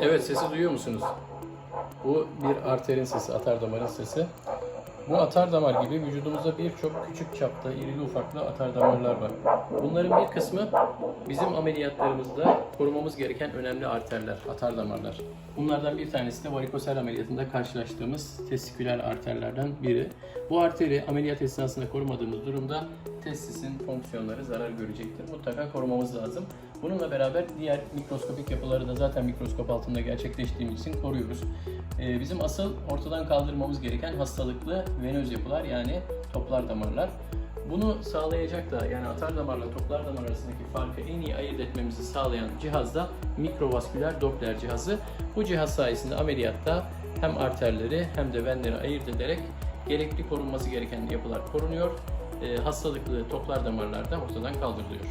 Evet sesi duyuyor musunuz? Bu bir arterin sesi, atar damarın sesi. Bu atar damar gibi vücudumuzda birçok küçük çapta irili ufaklı atar damarlar var. Bunların bir kısmı bizim ameliyatlarımızda korumamız gereken önemli arterler, atar damarlar. Bunlardan bir tanesi de varikosel ameliyatında karşılaştığımız testiküler arterlerden biri. Bu arteri ameliyat esnasında korumadığımız durumda testisin fonksiyonları zarar görecektir. Mutlaka korumamız lazım. Bununla beraber diğer mikroskopik yapıları da zaten mikroskop altında gerçekleştiğimiz için koruyoruz. Ee, bizim asıl ortadan kaldırmamız gereken hastalıklı venöz yapılar yani toplar damarlar. Bunu sağlayacak da yani atar damarla toplar damar arasındaki farkı en iyi ayırt etmemizi sağlayan cihaz da mikrovasküler Doppler cihazı. Bu cihaz sayesinde ameliyatta hem arterleri hem de venleri ayırt ederek gerekli korunması gereken yapılar korunuyor. Ee, hastalıklı toplar damarlar da ortadan kaldırılıyor.